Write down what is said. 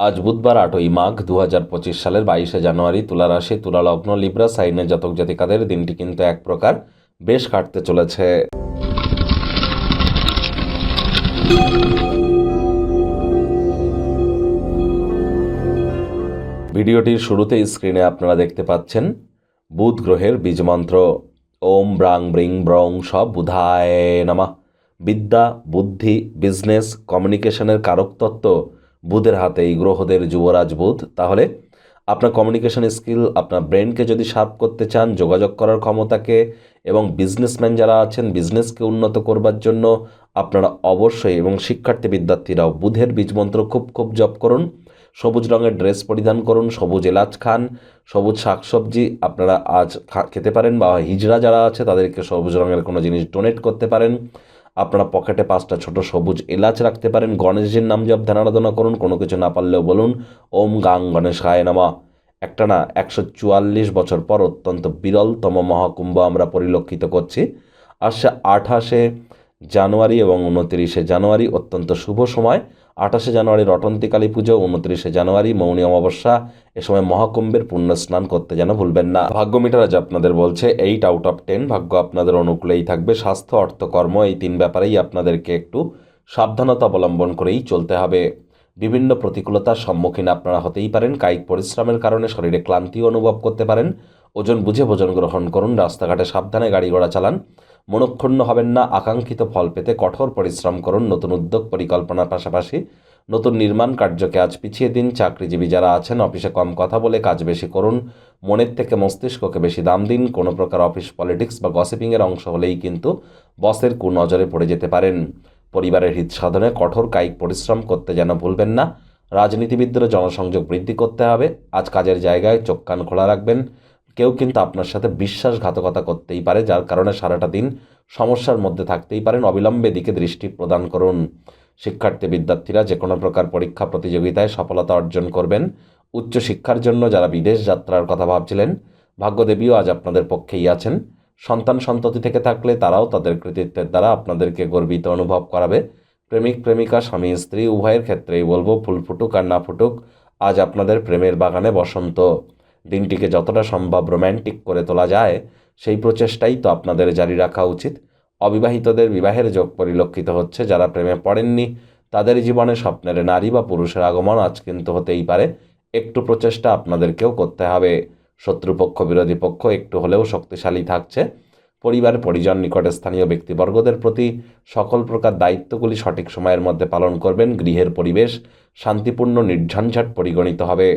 আজ বুধবার আটই মাঘ দু হাজার পঁচিশ সালের বাইশে জানুয়ারি তুলা রাশি তুলা লগ্ন লিব্রা সাইনের জাতক জাতিকাদের দিনটি কিন্তু এক প্রকার বেশ কাটতে চলেছে। ভিডিওটির শুরুতেই স্ক্রিনে আপনারা দেখতে পাচ্ছেন বুধ গ্রহের বীজমন্ত্র। ওম ব্রাং ব্রিং ব্রং সব বুধায় নামা। বিদ্যা, বুদ্ধি, বিজনেস, কমিউনিকেশনের কারক তত্ত্ব বুধের হাতে এই গ্রহদের যুবরাজ বুধ, তাহলে আপনার কমিউনিকেশন স্কিল আপনার ব্রেনকে যদি শার্প করতে চান, যোগাযোগ করার ক্ষমতাকে এবং বিজনেসম্যান যারা আছেন বিজনেসকে উন্নত করবার জন্য আপনারা অবশ্যই এবং শিক্ষার্থী বিদ্যার্থীরাও বুধের বীজমন্ত্র খুব খুব জপ করুন। সবুজ রঙের ড্রেস পরিধান করুন, সবুজ এলাচ খান, সবুজ শাকসবজি আপনারা আজ খেতে পারেন বা হিজড়া যারা আছে তাদেরকে সবুজ রঙের কোনো জিনিস ডোনেট করতে পারেন। আপনারা পকেটে পাঁচটা ছোট সবুজ এলাচ রাখতে পারেন গণেশজির নাম জপ, ধ্যান আরাধনা করুন, কোনো কিছু না পারলেও বলুন, ওম গাং গণেশ হায় নামা। একটা না, একশো চুয়াল্লিশ বছর পর অত্যন্ত বিরলতম মহাকুম্ভ আমরা পরিলক্ষিত করছি। আসছে আঠাশে জানুয়ারি এবং উনতিরিশে জানুয়ারি অত্যন্ত শুভ সময়। আঠাশে জানুয়ারি রটন্তী কালী পুজো, উনত্রিশে জানুয়ারি মৌনী অমাবস্যা, এ সময় মহাকুম্ভের পুণ্য স্নান করতে যেন ভুলবেন না। ভাগ্য মিটার আজ আপনাদের বলছে এইট আউট অফ টেন ভাগ্য আপনাদের অনুকূলেই থাকবে, স্বাস্থ্য অর্থ কর্ম এই তিন ব্যাপারেই আপনাদেরকে একটু সাবধানতা অবলম্বন করেই চলতে হবে। বিভিন্ন প্রতিকূলতার সম্মুখীন আপনারা হতেই পারেন, কায়িক পরিশ্রমের কারণে শরীরে ক্লান্তিও অনুভব করতে পারেন। ওজন বুঝে ভোজন গ্রহণ করুন, রাস্তাঘাটে সাবধানে গাড়ি ঘোড়া চালান। মনক্ষুণ্ণ হবেন না, আকাঙ্ক্ষিত ফল পেতে কঠোর পরিশ্রম করুন, নতুন উদ্যোগ পরিকল্পনার পাশাপাশি নতুন নির্মাণ কার্যকে আজ পিছিয়ে দিন, চাকরিজীবী যারা আছেন অফিসে কম কথা বলে কাজ বেশি করুন, মনের থেকে মস্তিষ্ককে বেশি দাম দিন, কোনো প্রকার অফিস পলিটিক্স বা গসিপিংয়ের অংশ হলেই কিন্তু বসের কুনজরে পড়ে যেতে পারেন। পরিবারের হিত সাধনে কঠোর কায়িক পরিশ্রম করতে যেন ভুলবেন না। রাজনীতিবিদদের জনসংযোগ বৃদ্ধি করতে হবে। আজ কাজের জায়গায় চোখ কান খোলা রাখবেন। কেউ কিন্তু আপনার সাথে বিশ্বাসঘাতকতা করতেই পারে, যার কারণে সারাটা দিন সমস্যার মধ্যে থাকতেই পারেন। অবিলম্বে দিকে দৃষ্টি প্রদান করুন। শিক্ষার্থী, বিদ্যার্থীরা যে কোনো প্রকার পরীক্ষা প্রতিযোগিতায় সফলতা অর্জন করবেন। উচ্চ শিক্ষার জন্য যারা বিদেশ যাত্রার কথা ভাবছিলেন, ভাগ্যদেবীও আজ আপনাদের পক্ষেই আছেন। সন্তান সন্ততি থেকে থাকলে তারাও তাদের কৃতিত্বের দ্বারা আপনাদেরকে গর্বিত অনুভব করাবে। প্রেমিক, প্রেমিকা, স্বামী, স্ত্রী, উভয়ের ক্ষেত্রেই বলব, ফুল ফুটুক আর না ফুটুক, আজ আপনাদের প্রেমের বাগানে বসন্ত। দিনটিকে যতটা সম্ভব রোম্যান্টিক করে তোলা যায়, সেই প্রচেষ্টাই তো আপনাদের জারি রাখা উচিত। অবিবাহিতদের বিবাহের যোগ পরিলক্ষিত হচ্ছে, যারা প্রেমে পড়েননি, তাদের জীবনে স্বপ্নের নারী বা পুরুষের আগমন আজ কিন্তু হতেই পারে। একটু প্রচেষ্টা আপনাদেরকেও করতে হবে। শত্রুপক্ষ, বিরোধী পক্ষ একটু হলেও শক্তিশালী থাকছে। পরিবার, পরিজন, নিকটে স্থানীয় ব্যক্তিবর্গদের প্রতি সকল প্রকার দায়িত্বগুলি সঠিক সময়ের মধ্যে পালন করবেন। গৃহের পরিবেশ শান্তিপূর্ণ, নির্ঝঞ্ঝাট পরিগণিত হবে।